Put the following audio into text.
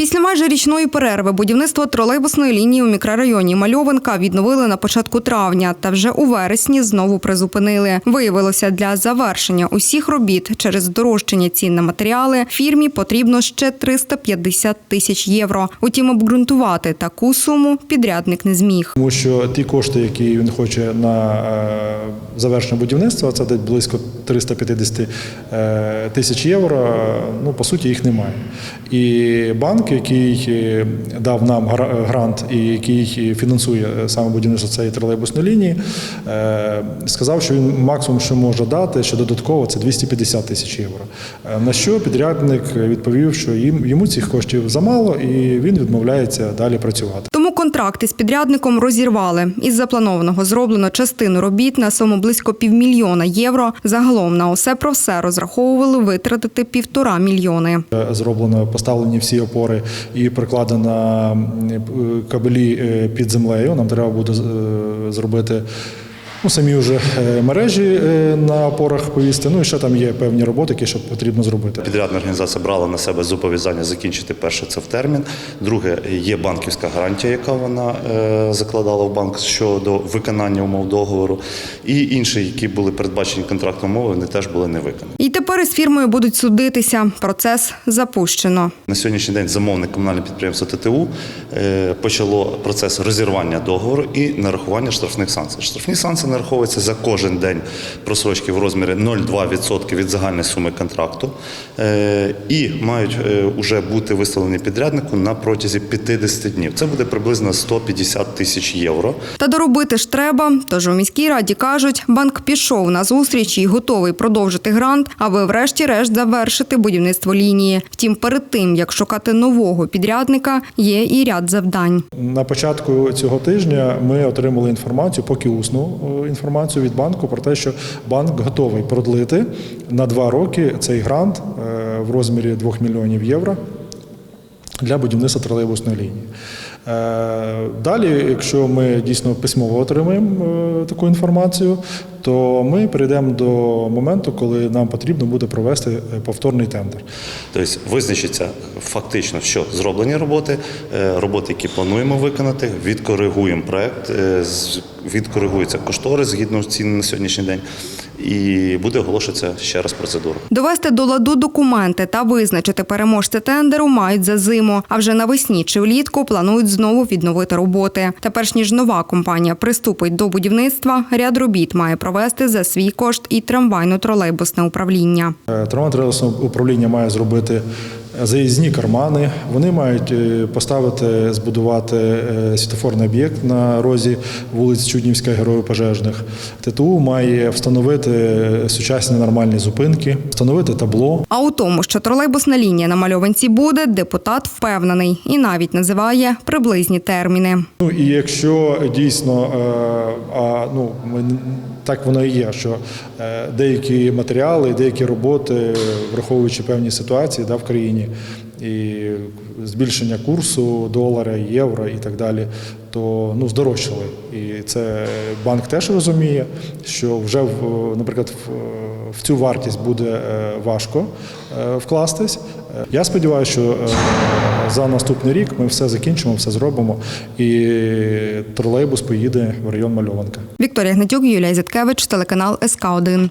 Після майже річної перерви будівництво тролейбусної лінії у мікрорайоні Мальовинка відновили на початку травня та вже у вересні знову призупинили. Виявилося, для завершення усіх робіт через здорожчання цін на матеріали фірмі потрібно ще 350 тисяч євро. Утім, обґрунтувати таку суму підрядник не зміг. Тому що ті кошти, які він хоче на е, завершення будівництва, це десь близько 350 е, тисяч євро. Ну по суті, їх немає. І банк, який е, дав нам грант і який фінансує е, саме будівництво цієї тролейбусної лінії, е, сказав, що він максимум, що може дати, що додатково це 250 тисяч євро. Е, На що підрядник відповів, що їм йому цих коштів замало, і він відмовляється далі працювати. Тому контракти з підрядником розірвали. Із запланованого зроблено частину робіт на суму близько півмільйона євро. Загалом на усе про все розраховували витратити півтора мільйони. Зроблено поставлені всі опори і прикладено кабелі е, під землею. Нам треба буде е, зробити. Ну, самі вже е, мережі е, на опорах повісти. Ну і ще там є певні роботи, які ще потрібно зробити. Підрядна організація брала на себе зобов'язання закінчити перше це в термін. Друге, є банківська гарантія, яка вона е, закладала в банк щодо виконання умов договору. І інші, які були передбачені контрактом умови, вони теж були не виконані. І тепер із фірмою будуть судитися. Процес запущено. На сьогоднішній день замовник комунальне підприємство ТТУ почало процес розірвання договору і нарахування штрафних санкцій. Штрафні санкції нараховуються за кожен день просрочки в розмірі 0,2% від загальної суми контракту е, і мають вже бути виставлені підряднику на протязі 50 днів. Це буде приблизно 150 тисяч євро. Та доробити ж треба. Тож у міській раді кажуть, банк пішов на зустріч і готовий продовжити грант, аби врешті-решт завершити будівництво лінії. Втім, перед тим як шукати нового підрядника, є і ряд завдань. На початку цього тижня ми отримали інформацію, поки усну е, інформацію від банку про те, що банк готовий продлити на два роки цей грант е, в розмірі 2 мільйонів євро для будівництва тролейбусної лінії. Е, Далі, якщо ми дійсно письмово отримаємо е, таку інформацію, то ми перейдемо до моменту, коли нам потрібно буде провести е, повторний тендер. Тобто визначиться фактично, що зроблені роботи, роботи, які плануємо виконати, відкоригуємо проект, відкоригується кошторис згідно цін на сьогоднішній день, і буде оголошуватися ще раз процедура. Довести до ладу документи та визначити переможця тендеру мають за зиму. А вже навесні чи влітку планують знову відновити роботи. Та перш ніж нова компанія приступить до будівництва, ряд робіт має провести за свій кошт і трамвайно-тролейбусне управління. Трамвайно-тролейбусне управління має зробити заїзні кармани. Вони мають е, поставити, збудувати е, світофорний об'єкт на розі вулиць Чуднівська, Героїв Пожежних. ТТУ має встановити сучасні нормальні зупинки, встановити табло. А у тому, що тролейбусна лінія на мальованці буде, депутат впевнений і навіть називає приблизні терміни. Ну і якщо дійсно е, а, ну, ми, так воно і є, що е, деякі матеріали, деякі роботи, враховуючи певні ситуації да, в країні, і збільшення курсу долара, євро і так далі, то ну, здорожчали. І це банк теж розуміє, що вже наприклад, в, цю вартість буде е, важко е, вкластись. Я сподіваюся, що е, за наступний рік ми все закінчимо, все зробимо, і тролейбус поїде в район Мальованка. Вікторія Гнатюк, Юлія Зіткевич, телеканал СК 1